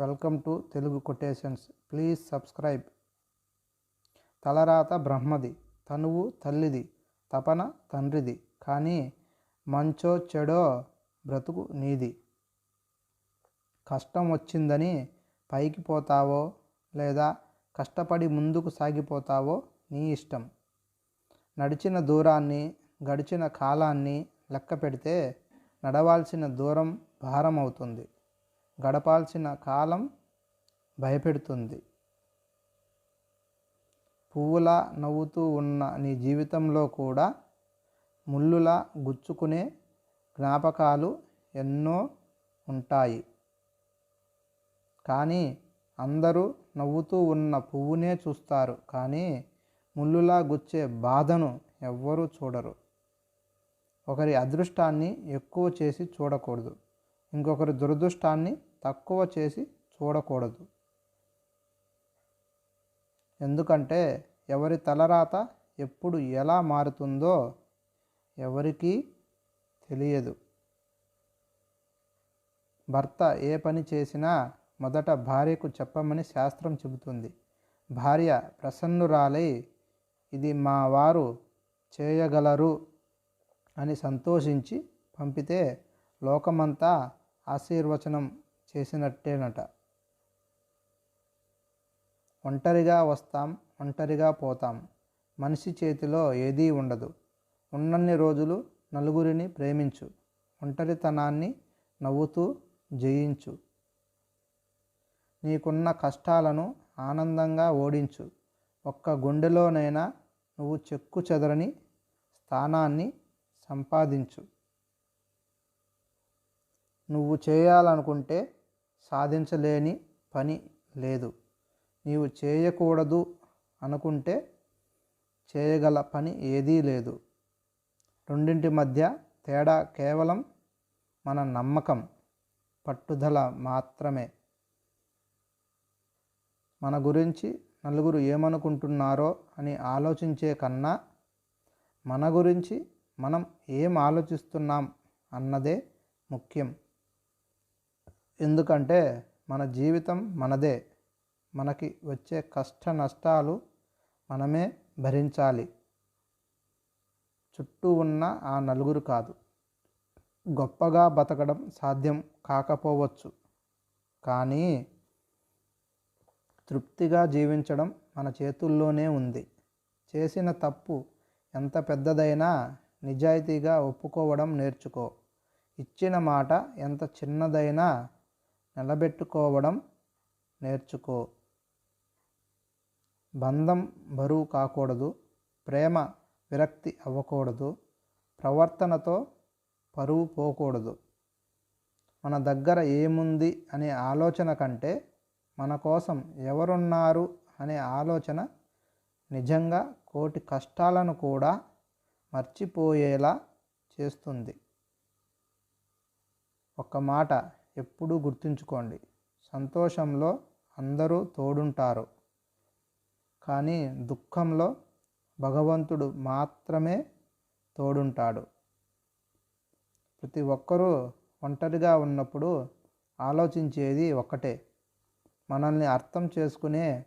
Welcome to Telugu quotations. Please subscribe. తలరాత బ్రహ్మది తనువు తల్లిది తపన తండ్రిది కానీ మంచో చెడో బ్రతుకు నీది. కష్టం వచ్చిందని పైకి పోతావో లేదా కష్టపడి ముందుకు సాగిపోతావో నీ ఇష్టం. నడిచిన దూరాన్ని గడిచిన కాలాన్ని లెక్క పెడితే నడవాల్సిన దూరం భారం అవుతుంది గడపాల్సిన కాలం భయపెడుతుంది. పువ్వులా నవ్వుతూ ఉన్న నీ జీవితంలో కూడా ముళ్ళులా గుచ్చుకునే జ్ఞాపకాలు ఎన్నో ఉంటాయి. కానీ అందరూ నవ్వుతూ ఉన్న పువ్వునే చూస్తారు. కానీ ముళ్ళులా గుచ్చే బాధను ఎవ్వరూ చూడరు. ఒకరి అదృష్టాన్ని ఎక్కువ చేసి చూడకూడదు. ఇంకొకరి దురదృష్టాన్ని తక్కువ చేసి చూడకూడదు. ఎందుకంటే ఎవరి తలరాత ఎప్పుడు ఎలా మారుతుందో ఎవరికీ తెలియదు. భర్త ఏ పని చేసినా మొదట భార్యకు చెప్పమని శాస్త్రం చెబుతుంది. భార్య ప్రసన్నురాలై ఇది మా వారు చేయగలరు అని సంతోషించి పంపితే లోకమంతా ఆశీర్వచనం చేసినట్టేనట. ఒంటరిగా వస్తాం ఒంటరిగా పోతాం. మనిషి చేతిలో ఏదీ ఉండదు. ఉన్నన్ని రోజులు నలుగురిని ప్రేమించు. ఒంటరితనాన్ని నవ్వుతూ జయించు. నీకున్న కష్టాలను ఆనందంగా ఓడించు. ఒక్క గుండెలోనైనా నువ్వు చెక్కు చెదరని స్థానాన్ని సంపాదించు. నువ్వు చేయాలనుకుంటే సాధించలేని పని లేదు. నీవు చేయకూడదు అనుకుంటే చేయగల పని ఏదీ లేదు. రెండింటి మధ్య తేడా కేవలం మన నమ్మకం పట్టుదల మాత్రమే. మన గురించి నలుగురు ఏమనుకుంటున్నారో అని ఆలోచించే కన్నా మన గురించి మనం ఏం ఆలోచిస్తున్నాం అన్నదే ముఖ్యం. ఎందుకంటే మన జీవితం మనదే. మనకి వచ్చే కష్ట నష్టాలు మనమే భరించాలి. చుట్టూ ఉన్న ఆ నలుగురు కాదు. గొప్పగా బతకడం సాధ్యం కాకపోవచ్చు. కానీ తృప్తిగా జీవించడం మన చేతుల్లోనే ఉంది. చేసిన తప్పు ఎంత పెద్దదైనా నిజాయితీగా ఒప్పుకోవడం నేర్చుకో. ఇచ్చిన మాట ఎంత చిన్నదైనా నిలబెట్టుకోవడం నేర్చుకో. బంధం బరువు కాకూడదు ప్రేమ విరక్తి అవ్వకూడదు ప్రవర్తనతో పరువు పోకూడదు. మన దగ్గర ఏముంది అనే ఆలోచన కంటే మన కోసం ఎవరున్నారు అనే ఆలోచన నిజంగా కోటి కష్టాలను కూడా మర్చిపోయేలా చేస్తుంది. ఒక మాట ఎప్పుడూ గుర్తుంచుకోండి. సంతోషంలో అందరూ తోడుంటారు. కానీ దుఃఖంలో భగవంతుడు మాత్రమే తోడుంటాడు. ప్రతి ఒక్కరూ ఒంటరిగా ఉన్నప్పుడు ఆలోచించేది ఒక్కటే. మనల్ని అర్థం చేసుకునే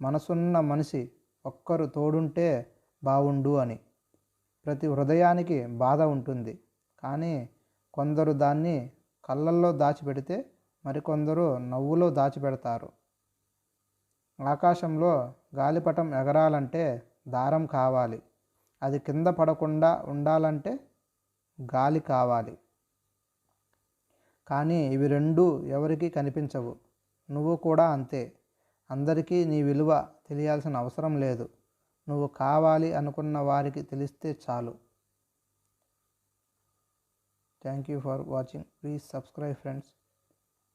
మనసున్న మనిషి ఒక్కరు తోడుంటే బావుండు అని. ప్రతి హృదయానికి బాధ ఉంటుంది. కానీ కొందరు దాన్ని కళ్ళల్లో దాచిపెడితే మరికొందరు నవ్వులో దాచిపెడతారు. ఆకాశంలో గాలిపటం ఎగరాలంటే దారం కావాలి. అది కింద పడకుండా ఉండాలంటే గాలి కావాలి. కానీ ఇవి రెండూ ఎవరికీ కనిపించవు. నువ్వు కూడా అంతే. అందరికీ నీ విలువ తెలియాల్సిన అవసరం లేదు. నువ్వు కావాలి అనుకున్న వారికి తెలిస్తే చాలు. Thank you for watching. Please subscribe friends.